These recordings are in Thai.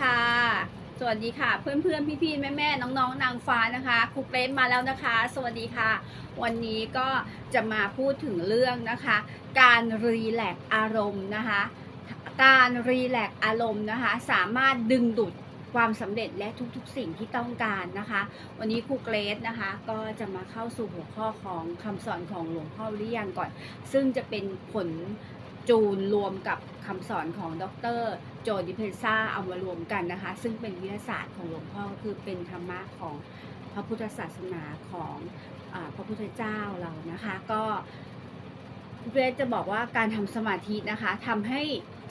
ค่ะ สวัสดีค่ะ เพื่อนเพื่อนพี่พี่แม่แม่ๆน้องๆนางฟ้านะคะครูเกรซมาแล้วนะคะ สวัสดีค่ะ วันนี้ก็จะมาพูดถึงเรื่องนะคะ การรีแลกอารมณ์นะคะ การรีแลกอารมณ์นะคะ สามารถดึงดูดความสำเร็จและทุกๆสิ่งที่ต้องการนะคะ วันนี้ครูเกรซนะคะก็จะมาเข้าสู่หัวข้อของคำสอนของหลวงพ่อวิริยังก่อน ซึ่งจะเป็นผล จูนรวมกับคำสอนของดรโจดิเพนซ่าเอามารวมกันนะคะ ซึ่งเป็นวิทยาศาสตร์ของหลวงพ่อก็คือเป็นธรรมะของพระพุทธศาสนาของอพระพุทธเจ้าเรานะคะ ก็เรสจะบอกว่าการทำสมาธินะคะทำให้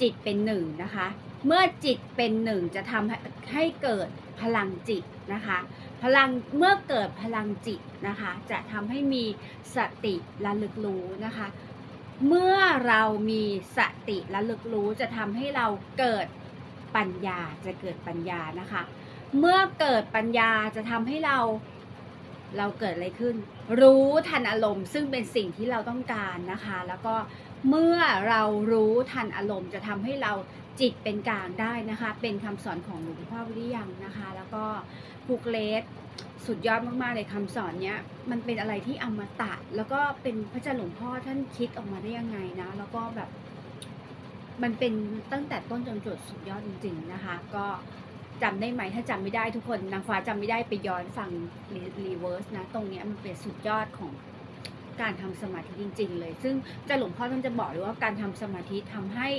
จิตเป็นหนึ่งนะคะ เมื่อจิตเป็นหนึ่งจะทำให้ให้เกิดพลังจิตนะคะ พลังเมื่อเกิดพลังจิตนะคะ จะทำให้มีสติระลึกรู้นะคะ เมื่อเรามีสติและลึกรู้จะทำให้เราเกิดปัญญาจะเกิดปัญญานะคะ เมื่อเกิดปัญญาจะทำให้เราเราเกิดอะไรขึ้น รู้ทันอารมณ์ซึ่งเป็นสิ่งที่เราต้องการนะคะ แล้วก็ เมื่อเรารู้ทันอารมณ์จะทำให้เราจิตเป็นกลางได้นะคะ เป็นคำสอนของหลวงพ่อวิริยังนะคะ แล้วก็ภูกเลสสุดยอดมากๆเลยคำสอนเนี้ยมันเป็นอะไรที่อมตะ แล้วก็เป็นพระเจ้าหลวงพ่อท่านคิดออกมาได้ยังไงนะ แล้วก็แบบ มันเป็นตั้งแต่ต้นจนจบสุดยอดจริง ๆนะคะ ก็จำได้ไหมถ้าจำไม่ได้ทุกคนนางฟ้าจำไม่ได้ไปย้อนฟังรีเวิร์สนะ ตรงเนี้ยมันเป็นสุดยอดของ การทำสมาธิจริง ๆ เลย ซึ่งจ้าหลวงพ่อท่านจะบอกเลยว่าการทำสมาธิทำให้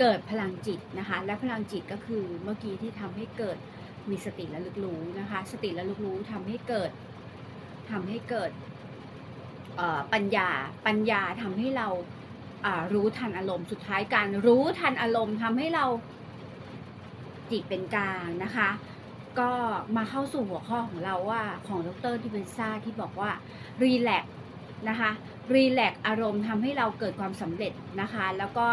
เกิดพลังจิตนะคะ และพลังจิตก็คือเมื่อกี้ที่ทำให้เกิดมีสติระลึกรู้นะคะ สติระลึกรู้ทำให้เกิดทำให้เกิดปัญญาปัญญาทำให้เรารู้ทันอารมณ์สุดท้ายการรู้ทันอารมณ์ทำให้เราจิตเป็นกลางนะคะ ก็มาเข้าสู่หัวข้อของเราว่าของดรที่เป็นซ่าที่บอกว่ารีแลก นะคะรีแลกอารมณ์ทำให้เราเกิดความสำเร็จนะคะ แล้วก็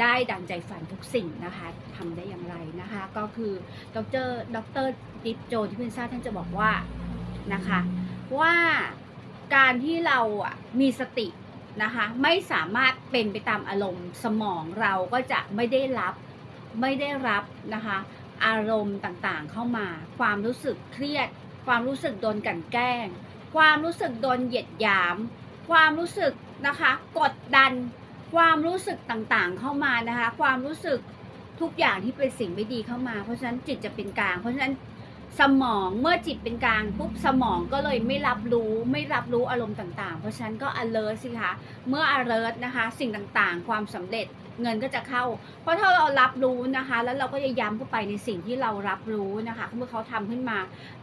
ได้ดังใจฝันทุกสิ่งนะคะทำได้อย่างไรนะคะ ก็คือดรดรดิปโจที่เป็นซ่าท่านจะบอกว่านะคะว่าการที่เราอะมีสตินะคะไม่สามารถเป็นไปตามอารมณ์สมองเราก็จะไม่ได้รับไม่ได้รับนะคะ อารมณ์ต่างๆเข้ามา ความรู้สึกเครียด ความรู้สึกโดนกันแกล้ง ความรู้สึกโดนเหยียดหยาม ความรู้สึกนะคะกดดัน ความรู้สึกต่างๆเข้ามานะคะ ความรู้สึกทุกอย่างที่เป็นสิ่งไม่ดีเข้ามา เพราะฉะนั้นจิตจะเป็นกลาง เพราะฉะนั้นสมองเมื่อจิตเป็นกลางปุ๊บสมองก็เลยไม่รับรู้ไม่รับรู้อารมณ์ต่างๆ เพราะฉะนั้นก็ alert สิคะเมื่อ alert นะคะ สิ่งต่างๆ ความสำเร็จ เงินก็จะเข้า เพราะถ้าเรารับรู้นะคะ แล้วเราก็จะย้ำเข้าไปในสิ่งที่เรารับรู้นะคะ เมื่อเขาทำขึ้นมา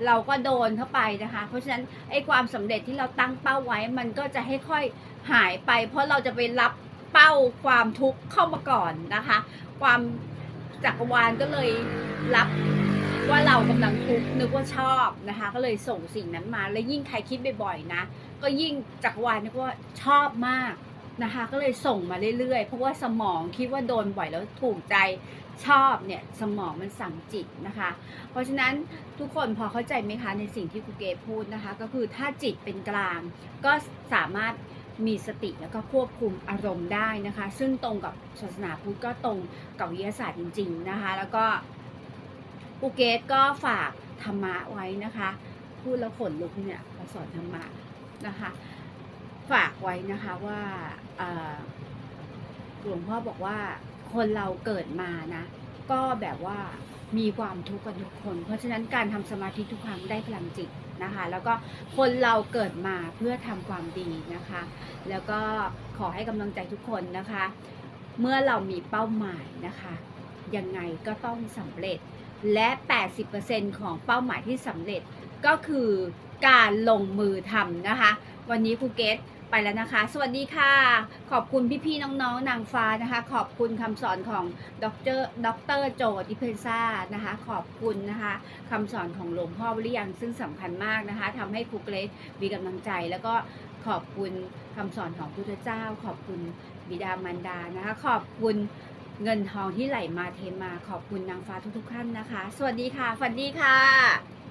เราก็โดนเข้าไปนะคะ เพราะฉะนั้นไอ้ความสำเร็จที่เราตั้งเป้าไว้มันก็จะให้ค่อยหายไป เพราะเราจะไปรับเป้าความทุกข์เข้ามาก่อนนะคะ ความจักรวาลก็เลยรับว่าเรากำลังทุกข์นึกว่าชอบนะคะ ก็เลยส่งสิ่งนั้นมา และยิ่งใครคิดบ่อยๆนะ ก็ยิ่งจักรวาลนึกว่าชอบมาก นะคะ ก็เลยส่งมาเรื่อยๆ เพราะว่าสมองคิดว่าโดนบ่อยแล้วถูกใจชอบเนี่ยสมองมันสั่งจิตนะคะ เพราะฉะนั้นทุกคนพอเข้าใจไหมคะในสิ่งที่ครูเกพูดนะคะ ก็คือถ้าจิตเป็นกลาง ก็สามารถมีสติแล้วก็ควบคุมอารมณ์ได้นะคะ ซึ่งตรงกับศาสนาพุทธก็ตรงกับวิทยาศาสตร์จริง ๆนะคะ แล้วก็ภูเกตก็ฝากธรรมะไว้นะคะ พูดแล้วขนลุกเนี่ยเราสอนธรรมะนะคะ ฝากไว้นะคะว่าหลวงพ่อบอกว่าคนเราเกิดมานะ ก็แบบว่ามีความทุกข์กันทุกคน เพราะฉะนั้นการทำสมาธิทุกครั้งได้พลังจิตนะคะ แล้วก็คนเราเกิดมาเพื่อทำความดีนะคะ แล้วก็ขอให้กำลังใจทุกคนนะคะ เมื่อเรามีเป้าหมายนะคะ ยังไงก็ต้องสำเร็จและ 80%ของเป้าหมายที่สำเร็จก็คือ การลงมือทำนะคะ วันนี้ครูเกตไปแล้วนะคะ สวัสดีค่ะ ขอบคุณพี่ๆน้องๆนางฟ้านะคะ ขอบคุณคำสอนของดรดรโจดิเพนซ่านะคะ ขอบคุณนะคะคำสอนของหลวงพ่อวิริยังซึ่งสำคัญมากนะคะทำให้ครูเกรซมีกำลังใจแล้วก็ขอบคุณคำสอนของพระพุทธเจ้า ขอบคุณบิดามารดานะคะ ขอบคุณเงินทองที่ไหลมาเทมา ขอบคุณนางฟ้าทุกๆท่านนะคะ สวัสดีค่ะฝันดีค่ะ